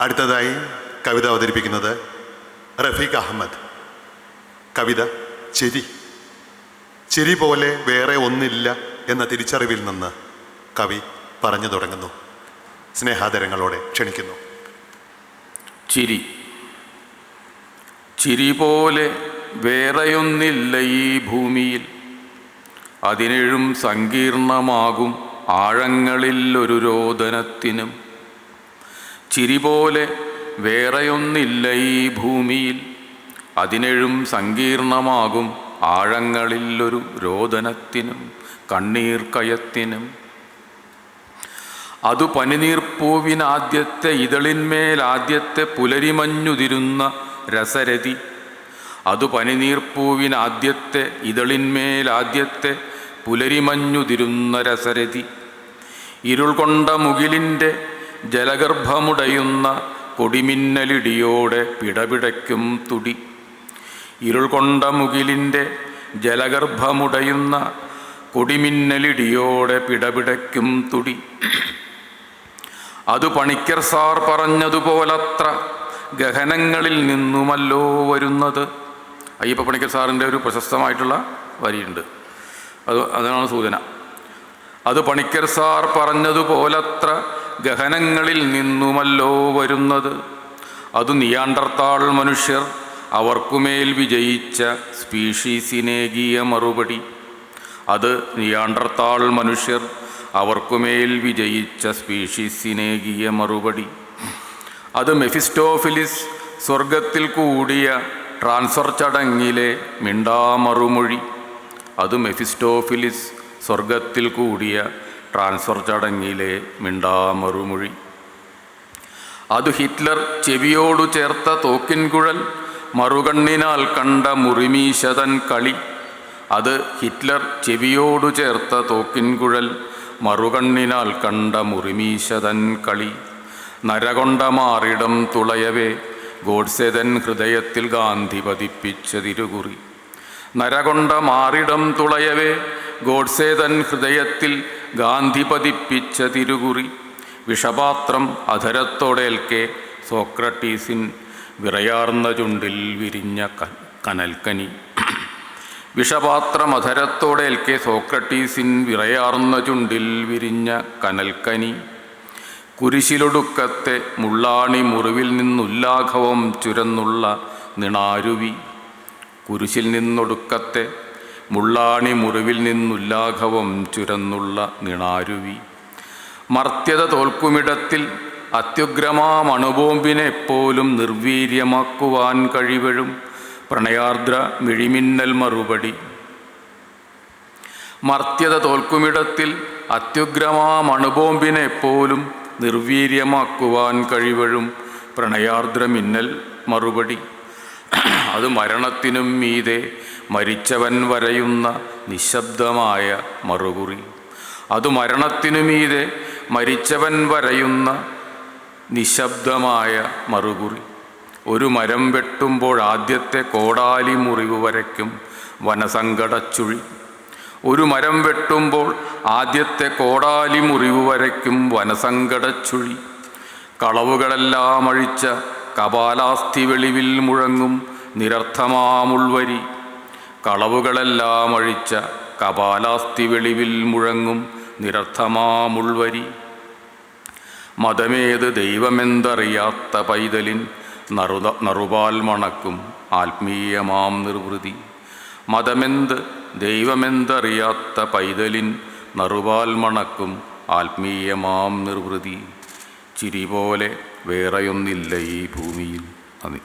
അടുത്തതായി കവിത അവതരിപ്പിക്കുന്നത് റഫീഖ് അഹമ്മദ്. കവിത ചെരി. ചെരി പോലെ വേറെ ഒന്നില്ല എന്ന തിരിച്ചറിവിൽ നിന്ന് കവി പറഞ്ഞു തുടങ്ങുന്നു. സ്നേഹാദരങ്ങളോടെ ക്ഷണിക്കുന്നു. ചിരി. ചിരി പോലെ വേറെയൊന്നില്ല ഈ ഭൂമിയിൽ. അതിനെഴും സങ്കീർണമാകും ആഴങ്ങളിൽ ഒരു രോദനത്തിനും. ചിരി പോലെ വേറെയൊന്നില്ല ഈ ഭൂമിയിൽ. അതിനെഴും സങ്കീർണമാകും ആഴങ്ങളിലൊരു രോദനത്തിനും കണ്ണീർ കയത്തിനും. അതു പനിനീർപ്പൂവിനാദ്യത്തെ ഇതളിന്മേൽ ആദ്യത്തെ പുലരിമഞ്ഞുതിരുന്ന രസരതി. അതു പനിനീർപ്പൂവിനാദ്യത്തെ ഇതളിന്മേൽ ആദ്യത്തെ പുലരിമഞ്ഞുതിരുന്ന രസരതി. ഇരുൾ കൊണ്ട മുകിലിന്റെ ജലഗർഭമുടയുന്ന കൊടിമിന്നലിടിയോടെ പിടപിടയ്ക്കും തുടി. ഇരുൾ കൊണ്ട മുകിലിന്റെ ജലഗർഭമുടയുന്ന കൊടിമിന്നലിടിയോടെ പിടപിടയ്ക്കും തുടി. അത് പണിക്കർ സാർ പറഞ്ഞതുപോലത്ര ഗഹനങ്ങളിൽ നിന്നുമല്ലോ വരുന്നത്. അയ്യപ്പ പണിക്കർ സാറിന്റെ ഒരു പ്രശസ്തമായിട്ടുള്ള വരിയുണ്ട്. അത് അതിനാണ് സൂചന. അത് പണിക്കർ സാർ പറഞ്ഞതുപോലത്ര ഗഹനങ്ങളിൽ നിന്നുമല്ലോ വരുന്നത്. അത് നിയാണ്ടർത്താൾ മനുഷ്യർ അവർക്കുമേൽ വിജയിച്ച സ്പീഷീസിനേകിയ മറുപടി. അത് നിയാണ്ടർത്താൾ മനുഷ്യർ അവർക്കുമേൽ വിജയിച്ച സ്പീഷീസിനേകിയ മറുപടി. അത് മെഫിസ്റ്റോഫിലിസ് സ്വർഗത്തിൽ കൂടിയ ട്രാൻസ്ഫർ ചടങ്ങിലെ മിണ്ടാമറുമൊഴി. അത് മെഫിസ്റ്റോഫിലിസ് സ്വർഗത്തിൽ കൂടിയ ട്രാൻസ്ഫർ ചടങ്ങിലെ മിണ്ടാമറുമൊഴി. അത് ഹിറ്റ്ലർ ചെവിയോടു ചേർത്ത തോക്കിൻകുഴൽ മറുകണ്ണിനാൽ കണ്ട മുറിമീശതൻ കളി. അത് ഹിറ്റ്ലർ ചെവിയോടു ചേർത്ത തോക്കിൻകുഴൽ മറുകണ്ണിനാൽ കണ്ട മുറിമീശതൻ കളി. നരകൊണ്ട മാറിടം തുളയവേ ഗോഡ്സെതൻ ഹൃദയത്തിൽ ഗാന്ധി പതിപ്പിച്ച തിരുകുറി. നരകൊണ്ട മാറിടം ഗോഡ്സേതൻ ഹൃദയത്തിൽ ഗാന്ധി പതിപ്പിച്ച തിരുകുറി. വിഷപാത്രം അധരത്തോടേൽക്കെ സോക്രട്ടീസിൻ വിറയാർന്ന ചുണ്ടിൽ വിരിഞ്ഞ കനൽക്കനി. വിഷപാത്രം അധരത്തോടേൽക്കെ സോക്രട്ടീസിൻ വിറയാർന്ന ചുണ്ടിൽ വിരിഞ്ഞ കനൽക്കനി. കുരിശിലൊടുക്കത്തെ മുള്ളാണി മുറിവിൽ നിന്നുല്ലാഘവം ചുരന്നുള്ള നിണാരുവി. കുരിശിൽ നിന്നൊടുക്കത്തെ മുള്ളാണി മുറിവിൽ നിന്നുല്ലാഘവം ചുരന്നുള്ള നിണാരുവി. മർത്യത തോൽക്കുമിടത്തിൽ അത്യുഗ്രമാമണുബോംബിനെ പോലും നിർവീര്യമാക്കുവാൻ കഴിവഴും പ്രണയാർദ്ര മിഴിമിന്നൽ മറുപടി. മർത്യത തോൽക്കുമിടത്തിൽ അത്യുഗ്രമാമണുബോംബിനെ പോലും നിർവീര്യമാക്കുവാൻ കഴിവഴും പ്രണയാർദ്ര മിന്നൽ മറുപടി. അത് മരണത്തിനും മീതെ മരിച്ചവൻ വരയുന്ന നിശബ്ദമായ മറുകുറി. അത് മരണത്തിനുമീതെ മരിച്ചവൻ വരയുന്ന നിശബ്ദമായ മറുകുറി. ഒരു മരം വെട്ടുമ്പോൾ ആദ്യത്തെ കോടാലി മുറിവ് വരയ്ക്കും വനസങ്കടച്ചുഴി ഒരു മരം വെട്ടുമ്പോൾ ആദ്യത്തെ കോടാലി മുറിവ് വരയ്ക്കും വനസങ്കടച്ചുഴി കളവുകളെല്ലാം അഴിച്ച കപാലാസ്ഥി വെളിവിൽ മുഴങ്ങും നിരർത്ഥമാമുൾവരി. കളവുകളെല്ലാം അഴിച്ച കപാലാസ്തി വെളിവിൽ മുഴങ്ങും നിരർത്ഥമാമുൾവരി മതമേത് ദൈവമെന്തറിയാത്ത പൈതലിൻ നറുത നറുപാൽ മണക്കും ആത്മീയമാം നിർവൃതി. മതമെന്ത് ദൈവമെന്തറിയാത്ത പൈതലിൻ നറുപാൽ മണക്കും ആത്മീയമാം നിർവൃതി. ചിരി പോലെ വേറെയൊന്നില്ല ഈ ഭൂമിയിൽ. നന്ദി.